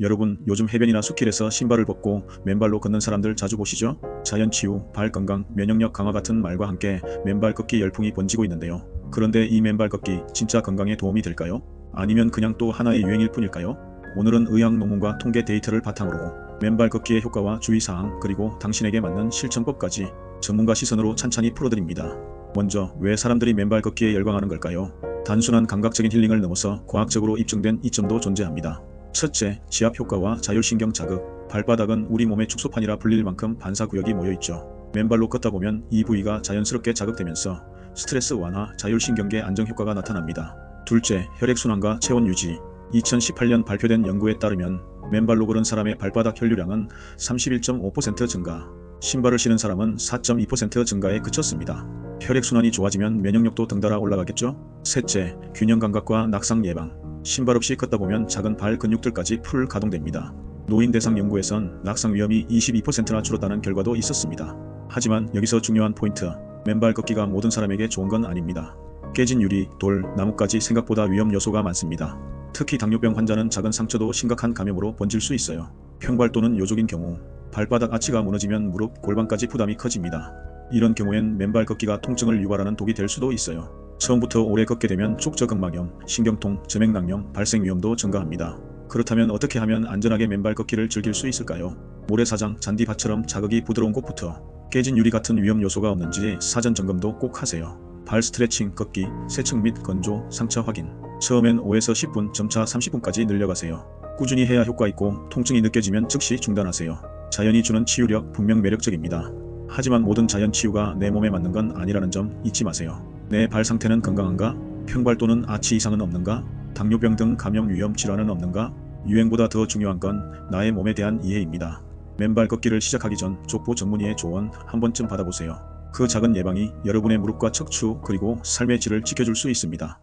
여러분 요즘 해변이나 숲길에서 신발을 벗고 맨발로 걷는 사람들 자주 보시죠? 자연 치유, 발 건강, 면역력 강화 같은 말과 함께 맨발 걷기 열풍이 번지고 있는데요. 그런데 이 맨발 걷기 진짜 건강에 도움이 될까요? 아니면 그냥 또 하나의 유행일 뿐일까요? 오늘은 의학 논문과 통계 데이터를 바탕으로 맨발 걷기의 효과와 주의사항 그리고 당신에게 맞는 실천법까지 전문가 시선으로 찬찬히 풀어드립니다. 먼저 왜 사람들이 맨발 걷기에 열광하는 걸까요? 단순한 감각적인 힐링을 넘어서 과학적으로 입증된 이점도 존재합니다. 첫째, 지압 효과와 자율신경 자극. 발바닥은 우리 몸의 축소판이라 불릴 만큼 반사구역이 모여있죠. 맨발로 걷다 보면 이 부위가 자연스럽게 자극되면서 스트레스 완화, 자율신경계 안정 효과가 나타납니다. 둘째, 혈액순환과 체온 유지. 2018년 발표된 연구에 따르면 맨발로 걸은 사람의 발바닥 혈류량은 31.5% 증가, 신발을 신은 사람은 4.2% 증가에 그쳤습니다. 혈액순환이 좋아지면 면역력도 덩달아 올라가겠죠? 셋째, 균형 감각과 낙상 예방. 신발 없이 걷다 보면 작은 발 근육들까지 풀 가동됩니다. 노인 대상 연구에선 낙상 위험이 22%나 줄었다는 결과도 있었습니다. 하지만 여기서 중요한 포인트, 맨발 걷기가 모든 사람에게 좋은 건 아닙니다. 깨진 유리, 돌, 나뭇가지 생각보다 위험 요소가 많습니다. 특히 당뇨병 환자는 작은 상처도 심각한 감염으로 번질 수 있어요. 평발 또는 요족인 경우 발바닥 아치가 무너지면 무릎, 골반까지 부담이 커집니다. 이런 경우엔 맨발 걷기가 통증을 유발하는 독이 될 수도 있어요. 처음부터 오래 걷게 되면 촉저근막염, 신경통, 점액낭염 발생 위험도 증가합니다. 그렇다면 어떻게 하면 안전하게 맨발 걷기를 즐길 수 있을까요? 모래사장, 잔디밭처럼 자극이 부드러운 곳부터 깨진 유리 같은 위험 요소가 없는지 사전 점검도 꼭 하세요. 발 스트레칭, 걷기, 세척 및 건조, 상처 확인. 처음엔 5에서 10분, 점차 30분까지 늘려가세요. 꾸준히 해야 효과 있고 통증이 느껴지면 즉시 중단하세요. 자연이 주는 치유력 분명 매력적입니다. 하지만 모든 자연 치유가 내 몸에 맞는 건 아니라는 점 잊지 마세요. 내 발 상태는 건강한가? 평발 또는 아치 이상은 없는가? 당뇨병 등 감염 위험 질환은 없는가? 유행보다 더 중요한 건 나의 몸에 대한 이해입니다. 맨발 걷기를 시작하기 전 족보 전문의의 조언 한 번쯤 받아보세요. 그 작은 예방이 여러분의 무릎과 척추 그리고 삶의 질을 지켜줄 수 있습니다.